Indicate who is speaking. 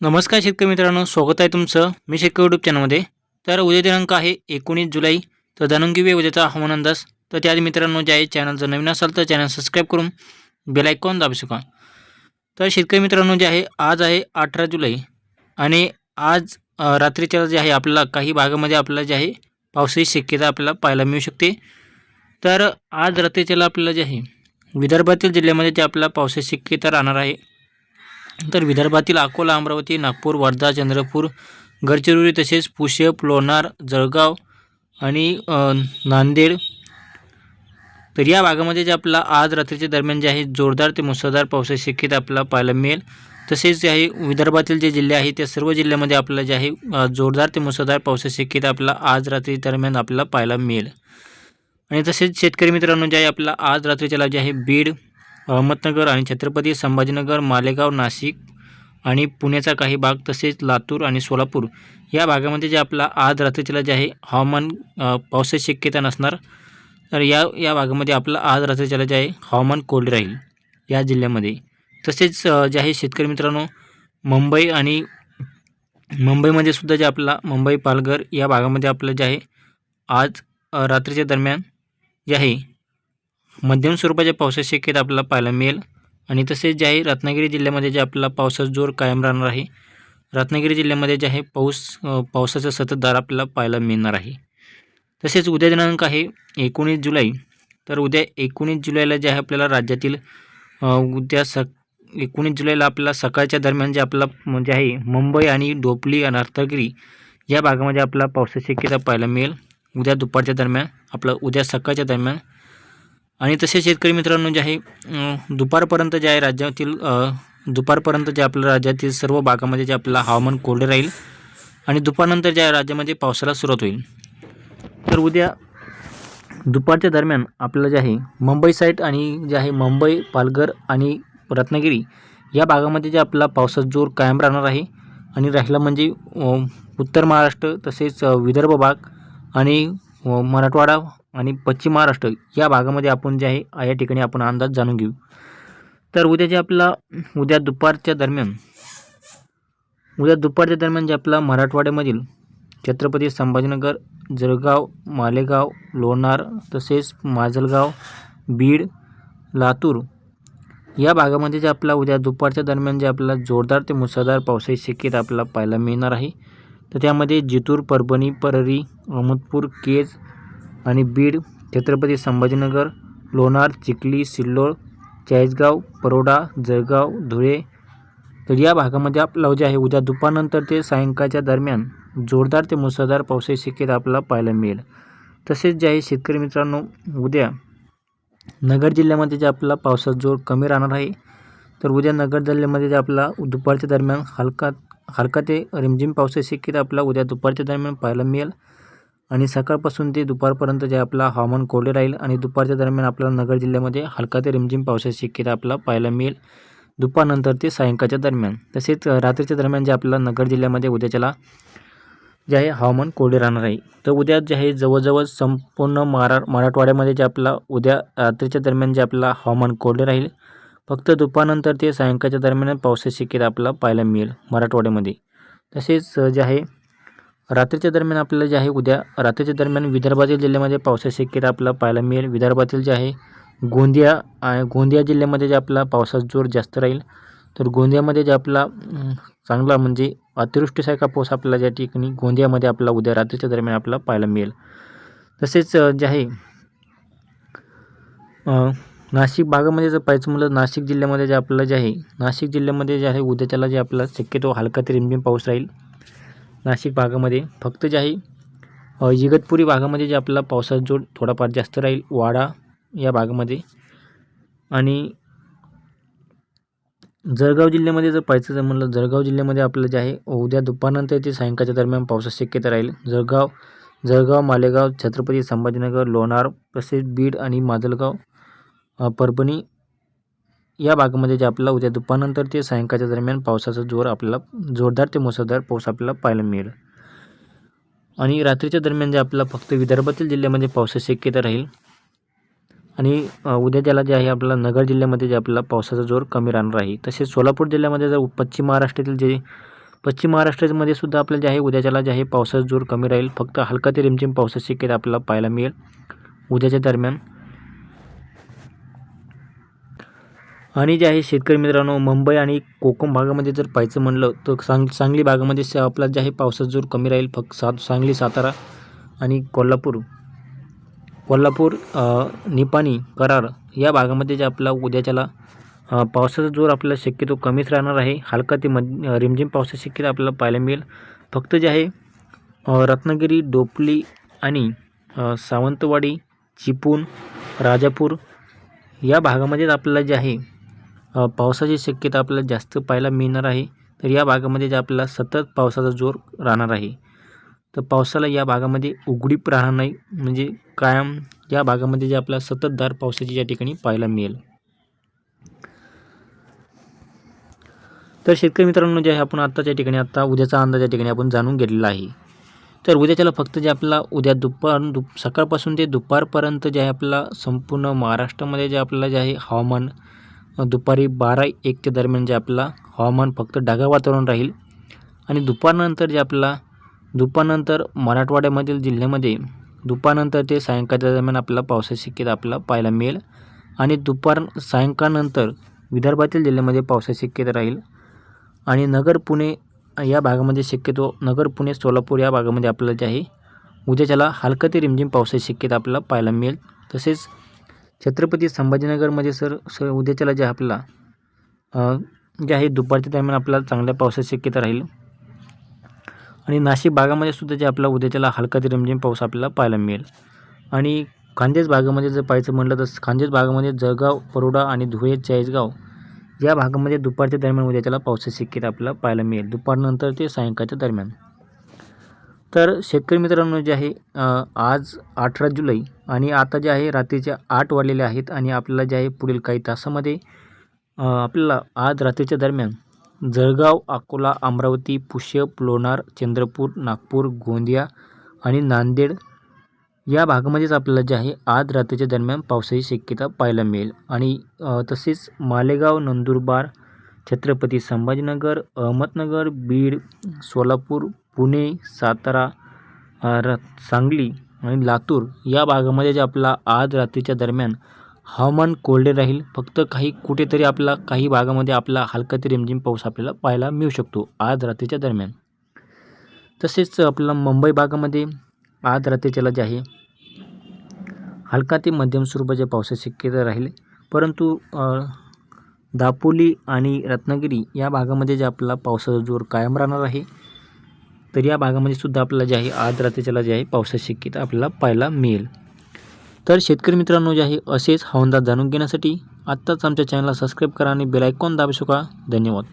Speaker 1: नमस्कार शेतकरी मित्रांनो स्वागत आहे तुमचं मी शेतकरी युट्यूब चॅनलमध्ये तर उद्या दिनांक आहे एकोणीस जुलै तर जाणून घेऊया उद्याचा हवामान अंदाज. तर त्याआधी मित्रांनो जे आहे चॅनल जर नवीन असाल तर चॅनल सबस्क्राईब करून बेलायकॉन दाबू शका तर शेतकरी मित्रांनो जे आहे आज आहे अठरा जुलै आणि आज रात्रीच्या जे आहे आपल्याला काही भागामध्ये आपल्याला जे आहे पावसाची शक्यता आपल्याला पाहायला मिळू शकते. तर आज रात्रीच्याला आपल्याला जे आहे विदर्भातील जिल्ह्यामध्ये जे आपल्याला पावसाची शक्यता राहणार आहे तर विदर्भातील अकोला अमरावती नागपूर वर्धा चंद्रपूर गडचिरोली तसेच पुशेप लोणार जळगाव आणि नांदेड. तर या भागामध्ये जे आपला आज रात्रीच्या दरम्यान जे आहे जोरदार ते मुसळधार पावसाची शक्यता आपल्याला पाहायला मिळेल. तसेच जे आहे विदर्भातील जे जिल्हे आहेत त्या सर्व जिल्ह्यामध्ये आपल्याला जे आहे जोरदार ते मुसळधार पावसाची शक्यता आपल्याला आज रात्री दरम्यान आपल्याला पाहायला मिळेल. आणि तसेच शेतकरी मित्रांनो जे आहे आपला आज रात्रीच्याला जे आहे बीड अहमदनगर आणि छत्रपती संभाजीनगर मालेगाव नाशिक आणि पुण्याचा काही भाग तसेच लातूर आणि सोलापूर या भागामध्ये जे आपला आज रात्रीच्याला जे आहे हवामान पावसाची शक्यता नसणार तर या या भागामध्ये आपला आज रात्रीच्याला जे आहे हवामान कोरडे राहील या जिल्ह्यामध्ये. तसेच जे आहे शेतकरी मित्रांनो मुंबई आणि मुंबईमध्ये सुद्धा जे आपला मुंबई पालघर या भागामध्ये आपलं जे आहे आज रात्रीच्या दरम्यान जे आहे मध्यम स्वरूपाच्या पावसाची शक्यता आपल्याला पाहायला मिळेल. आणि तसेच जे आहे रत्नागिरी जिल्ह्यामध्ये जे आपल्याला पावसाचा जोर कायम राहणार आहे. रत्नागिरी जिल्ह्यामध्ये जे आहे पाऊस पावसाचा पावसाचा संततधार आपल्याला पाहायला मिळणार आहे. तसेच उद्या दिनांक आहे एकोणीस जुलै. तर उद्या एकोणीस जुलैला जे आहे आपल्याला राज्यातील उद्या स एकोणीस जुलैला आपल्याला सकाळच्या दरम्यान जे आपला म्हणजे आहे मुंबई आणि डोपली आणि रत्नागिरी या भागामध्ये आपला पावसाची शक्यता पाहायला मिळेल. उद्या दुपारच्या दरम्यान आपलं उद्या सकाळच्या दरम्यान आणि तसेच शेतकरी मित्रांनो जे आहे दुपारपर्यंत जे आहे राज्यातील दुपारपर्यंत जे आपल्या राज्यातील सर्व भागामध्ये जे आपलं हवामान कोरडे राहील आणि दुपारनंतर ज्या राज्यामध्ये पावसाला सुरुवात होईल. तर उद्या दुपारच्या दरम्यान आपलं जे आहे मुंबई साईड आणि जे आहे मुंबई पालघर आणि रत्नागिरी या भागामध्ये जे आपला पावसाचा जोर कायम राहणार आहे आणि राहिला म्हणजे उत्तर महाराष्ट्र तसेच विदर्भ भाग आणि मराठवाडा आणि पश्चिम महाराष्ट्र या भागामध्ये आपण जे आहे या ठिकाणी आपण अंदाज जाणून घेऊ. तर उद्या जे आपला उद्या दुपारच्या दरम्यान उद्या दुपारच्या दरम्यान जे आपला मराठवाड्यामधील छत्रपती संभाजीनगर जळगाव मालेगाव लोणार तसेच माजलगाव बीड लातूर या भागामध्ये जे आपला उद्या दुपारच्या दरम्यान जे आपला जोरदार ते मुसळधार पावसाची शक्यता आपल्याला पाहायला मिळणार आहे. तर त्यामध्ये जितूर परभणी परळी अहमदपूर केज आणि बीड छत्रपती संभाजीनगर लोणार चिखली सिल्लोड चाळीसगाव परोडा जळगाव धुळे. तर या भागामध्ये आपला जे आहे. उद्या दुपारनंतर ते सायंकाळच्या दरम्यान जोरदार ते मुसळधार पावसाची शक्यता आपल्याला पाहायला मिळेल. तसेच जे आहे शेतकरी मित्रांनो उद्या नगर जिल्ह्यामध्ये जे आपला पावसाचा जोर कमी राहणार आहे तर उद्या नगर जिल्ह्यामध्ये जे आपला दुपारच्या दरम्यान हलका हलका ते रिमझिम पावसाची शक्यता आपला उद्या दुपारच्या दरम्यान पाहायला मिळेल. आणि सकाळपासून ते दुपारपर्यंत जे आपला हवामान कोरडे राहील आणि दुपारच्या दरम्यान आपल्याला नगर जिल्ह्यामध्ये हलका ते रिमझिम पावसाची शक्यता आपल्याला पाहायला मिळेल. दुपारनंतर ते सायंकाळच्या दरम्यान तसेच रात्रीच्या दरम्यान जे आपल्याला नगर जिल्ह्यामध्ये उद्याच्याला जे आहे हवामान कोरडे राहणार आहे. तर उद्या जे आहे जवळजवळ संपूर्ण मरा मराठवाड्यामध्ये जे आपला उद्या रात्रीच्या दरम्यान जे आपला हवामान कोरडे राहील. फक्त दुपारनंतर ते सायंकाळच्या दरम्यान पावसाची शक्यता आपल्याला पाहायला मिळेल मराठवाड्यामध्ये. तसेच जे आहे रात्रीच्या दरम्यान आपल्याला जे आहे उद्या रात्रीच्या दरम्यान विदर्भातील जिल्ह्यामध्ये पावसाची शक्यता आपल्याला पाहायला मिळेल. विदर्भातील जे आहे गोंदिया आणि गोंदिया जिल्ह्यामध्ये जे आपला पावसाचा जोर जास्त राहील तर गोंदियामध्ये जे आपला चांगला म्हणजे अतिवृष्टीसारखा पाऊस आपल्याला ज्या ठिकाणी गोंदियामध्ये आपला उद्या रात्रीच्या दरम्यान आपल्याला पाहायला मिळेल. तसेच जे आहे नाशिक भागामध्ये जर पाहायचं म्हणलं नाशिक जिल्ह्यामध्ये जे आपलं जे आहे नाशिक जिल्ह्यामध्ये जे आहे उद्याच्याला जे आपला शक्यतो हलका ते रिमझिम पाऊस राहील. नाशिक भागामध्ये. फक्त जे आहे इगतपुरी भागामध्ये जे आपला पावसाचा जोड थोडाफार जास्त राहील वाडा या भागामध्ये. आणि जळगाव जिल्ह्यामध्ये जर पाहायचं जर म्हणलं जळगाव जिल्ह्यामध्ये आपलं जे आहे उद्या दुपारनंतर ते सायंकाळच्या दरम्यान पावसाची शक्यता राहील. जळगाव जळगाव मालेगाव छत्रपती संभाजीनगर लोणार तसेच बीड आणि माजलगाव परभणी या भागामध्ये जे आपल्याला उद्या दुपारनंतर ते सायंकाळच्या दरम्यान पावसाचा जोर आपल्याला जोरदार ते मुसळधार पाऊस आपल्याला पाहायला मिळेल. आणि रात्रीच्या दरम्यान जे आपल्याला फक्त विदर्भातील जिल्ह्यामध्ये पावसाची शक्यता राहील आणि उद्या ज्याला जे आहे आपल्याला नगर जिल्ह्यामध्ये जे आपल्याला पावसाचा जोर कमी राहणार आहे. तसेच सोलापूर जिल्ह्यामध्ये जर पश्चिम महाराष्ट्रातील जे पश्चिम महाराष्ट्रामध्ये सुद्धा आपलं जे आहे उद्याच्याला जे आहे पावसाचा जोर कमी राहील फक्त हलका ते रिमझिम पावसाची शक्यता आपल्याला पाहायला मिळेल. उद्याच्या दरम्यान आणि जे आहे शेतकरी मित्रांनो मुंबई आणि कोकण भागामध्ये जर पाहायचं म्हणलं तर सांग सांगली भागामध्ये स- आपला जे आहे पावसाचा जोर कमी राहील फक्त सा सांगली सातारा आणि कोल्हापूर. कोल्हापूर निपाणी करार या भागामध्ये जे आपला उद्याच्याला पावसाचा जोर आपल्याला शक्यतो कमीच राहणार आहे. हलका ते मध रिमझिम पावसाची शक्यता आपल्याला पाहायला मिळेल. फक्त जे आहे रत्नागिरी डोपली आणि सावंतवाडी चिपूण राजापूर या भागामध्येच आपल्याला जे आहे पावसाची शक्यता आपल्याला जास्त पाहायला मिळणार आहे. तर या भागामध्ये जे आपल्याला सतत पावसाचा जोर राहणार आहे. तर पावसाला या भागामध्ये उघडीप राहणार नाही. म्हणजे कायम या भागामध्ये जे आपल्याला सततधार पावसाची या ठिकाणी पाहायला मिळेल. तर शेतकरी मित्रांनो जे आहे आपण आत्ताच्या ठिकाणी आत्ता उद्याचा अंदाज या ठिकाणी आपण जाणून घेतलेला आहे. तर उद्याच्याला फक्त जे आपल्याला उद्या दुपार दुप सकाळपासून ते दुपारपर्यंत जे आहे आपला संपूर्ण महाराष्ट्रामध्ये जे आपल्याला जे आहे हवामान दुपारी बारा एकच्या दरम्यान जे आपला हवामान फक्त ढगाळ वातावरण राहील आणि दुपारनंतर जे आपला दुपारनंतर मराठवाड्यामधील जिल्ह्यामध्ये दुपारनंतर ते सायंकाळच्या दरम्यान आपला पावसाची शक्यता आपला पाहायला मिळेल आणि दुपार सायंकाळनंतर विदर्भातील जिल्ह्यामध्ये पावसाची शक्यता राहील. आणि नगर पुणे या भागामध्ये शक्यतो नगर पुणे सोलापूर या भागामध्ये आपल्याला जे आहे उद्याच्याला हलकं ते रिमझिम पावसाची शक्यता आपल्याला पाहायला मिळेल. तसेच छत्रपती संभाजीनगरमध्ये सर स उद्याच्याला जे आपला जे आहे दुपारच्या दरम्यान आपल्याला चांगल्या पावसाची शक्यता राहील. आणि नाशिक भागामध्ये सुद्धा जे आपला उद्याच्याला हलका ते रिमझिम पाऊस आपल्याला पाहायला मिळेल. आणि खानदेश भागामध्ये जर पाहायचं म्हटलं तर खानदेश भागामध्ये जळगाव परोडा आणि धुळे चाळीसगाव या भागामध्ये दुपारच्या दरम्यान उद्याच्याला पावसाची शक्यता आपल्याला पाहायला मिळेल. दुपारनंतर ते सायंकाळच्या दरम्यान. तर शेतकरी मित्रांनो जे आहे आज अठरा जुलै आणि आता जे आहे रात्रीच्या आठ वाजलेले आहेत आणि आपल्याला जे आहे पुढील काही तासामध्ये आपल्याला आज रात्रीच्या दरम्यान जळगाव अकोला अमरावती पुष्यप लोणार चंद्रपूर नागपूर गोंदिया आणि नांदेड या भागामध्येच आपल्याला जे आहे आज रात्रीच्या दरम्यान पावसाची शक्यता पाहायला मिळेल. आणि तसेच मालेगाव नंदुरबार छत्रपती संभाजीनगर अहमदनगर बीड सोलापूर पुणे सातारा र सांगली आणि लातूर या भागामध्ये जे आपला आज रात्रीच्या दरम्यान हवामान कोरडे राहील. फक्त काही कुठेतरी आपला काही भागामध्ये आपला हलका ते रिमझिम पाऊस आपल्याला पाहायला मिळू शकतो आज रात्रीच्या दरम्यान. तसेच आपला मुंबई भागामध्ये आज रात्रीच्याला जे आहे हलका ते मध्यम स्वरूपाच्या पावसाची शक्यता राहील. परंतु दापोली आणि रत्नागिरी या भागामध्ये जे आपला पावसाचा जोर कायम राहणार आहे. तर या भागामध्ये सुद्धा आपल्याला जे आहे आज जे आहे पावसाची शक्यता आपल्याला पाहायला मिळेल. तर शेतकरी मित्रांनो जे आहे असेच हवामान जाणून घेण्यासाठी आत्ताच आमच्या चॅनलला सबस्क्राईब करा आणि बेलायकॉन दाबू शका धन्यवाद.